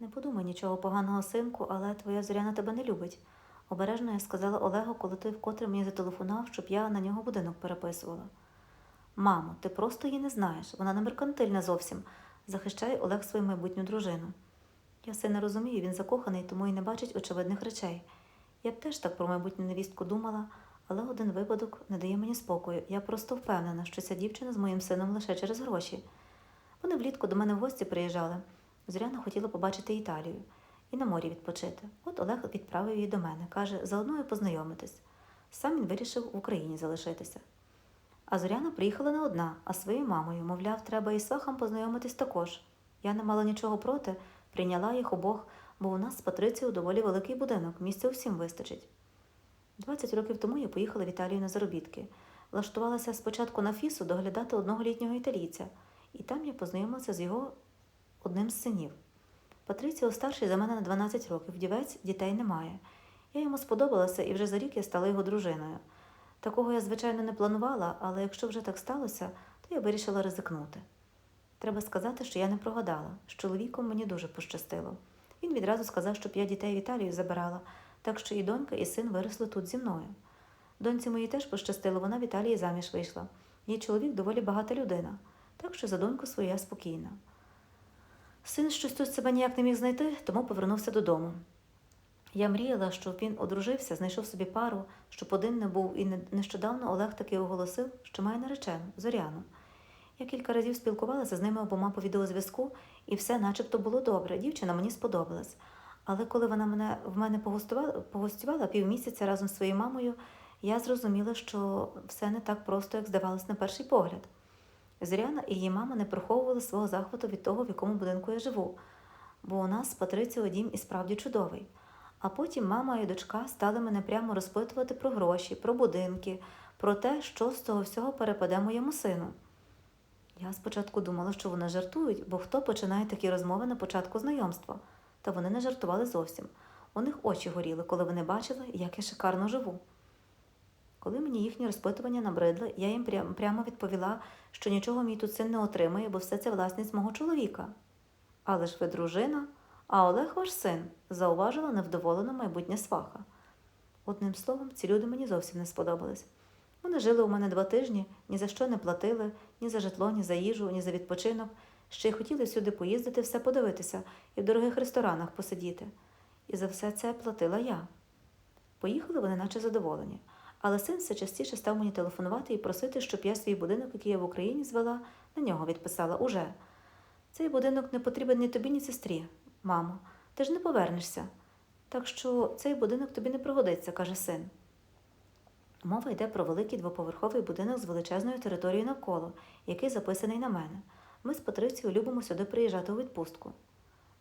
Не подумай нічого поганого, синку, але твоя зоряна тебе не любить. Обережно я сказала Олегу, коли той вкотре мені зателефонував, щоб я на нього будинок переписувала. Мамо, ти просто її не знаєш, вона не меркантильна зовсім, захищає Олег свою майбутню дружину. Я все не розумію, він закоханий, тому і не бачить очевидних речей. Я б теж так про майбутню невістку думала, але один випадок не дає мені спокою. Я просто впевнена, що ця дівчина з моїм сином лише через гроші. Вони влітку до мене в гості приїжджали. Зоряна хотіла побачити Італію і на морі відпочити. От Олег відправив її до мене. Каже, заодно і познайомитись. Сам він вирішив в Україні залишитися. А Зоряна приїхала не одна, а своєю мамою. Мовляв, треба і свахам познайомитись також. Я не мала нічого проти, прийняла їх обох, бо у нас з Патрицією доволі великий будинок, місця усім вистачить. 20 років тому я поїхала в Італію на заробітки. Влаштувалася спочатку на фісу доглядати одного літнього італійця, і там я познайомилася з його одним з синів. Патріціо старший за мене на 12 років, вдівець дітей немає. Я йому сподобалася, і вже за рік я стала його дружиною. Такого я, звичайно, не планувала, але якщо вже так сталося, то я вирішила ризикнути. Треба сказати, що я не прогадала. З чоловіком мені дуже пощастило. Він відразу сказав, щоб я дітей в Італію забирала, так що і донька, і син виросли тут зі мною. Доньці моїй теж пощастило, вона в Італії заміж вийшла. Її чоловік доволі багата людина, так що за доньку свою спокійна. Син щось тут себе ніяк не міг знайти, тому повернувся додому. Я мріяла, щоб він одружився, знайшов собі пару, щоб один не був, і не- нещодавно Олег таки оголосив, що має наречену Зоряну. Я кілька разів спілкувалася з ними обома по відеозв'язку, і все начебто було добре. Дівчина мені сподобалась. Але коли вона мене в мене погостювала півмісяця разом з своєю мамою, я зрозуміла, що все не так просто, як здавалось на перший погляд. Зоряна і її мама не приховували свого захвату від того, в якому будинку я живу, бо у нас з Патрицією дім і справді чудовий. А потім мама і дочка стали мене прямо розпитувати про гроші, про будинки, про те, що з того всього перепаде моєму сину. Я спочатку думала, що вони жартують, бо хто починає такі розмови на початку знайомства? Та вони не жартували зовсім. У них очі горіли, коли вони бачили, як я шикарно живу. Коли мені їхні розпитування набридли, я їм прямо відповіла, що нічого мій тут син не отримає, бо все це власність мого чоловіка. Але ж ви дружина, а Олег ваш син, зауважила невдоволена майбутня сваха. Одним словом, ці люди мені зовсім не сподобались. Вони жили у мене два тижні, ні за що не платили, ні за житло, ні за їжу, ні за відпочинок. Ще й хотіли всюди поїздити, все подивитися і в дорогих ресторанах посидіти. І за все це платила я. Поїхали вони, наче задоволені. Але син все частіше став мені телефонувати і просити, щоб я свій будинок, який я в Україні звела, на нього відписала уже. Цей будинок не потрібен ні тобі, ні сестрі. Мамо, ти ж не повернешся. Так що цей будинок тобі не пригодиться, каже син. Мова йде про великий двоповерховий будинок з величезною територією навколо, який записаний на мене. Ми з Патрицією любимо сюди приїжджати у відпустку.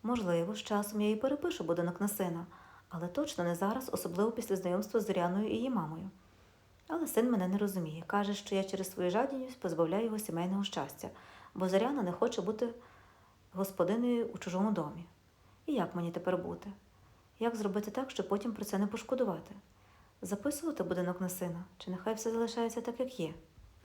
Можливо, з часом я і перепишу будинок на сина, але точно не зараз, особливо після знайомства з Зоряною і її мамою. Але син мене не розуміє. Каже, що я через свою жадібність позбавляю його сімейного щастя, бо Зоряна не хоче бути господиною у чужому домі. І як мені тепер бути? Як зробити так, щоб потім про це не пошкодувати? Записувати будинок на сина, чи нехай все залишається так, як є?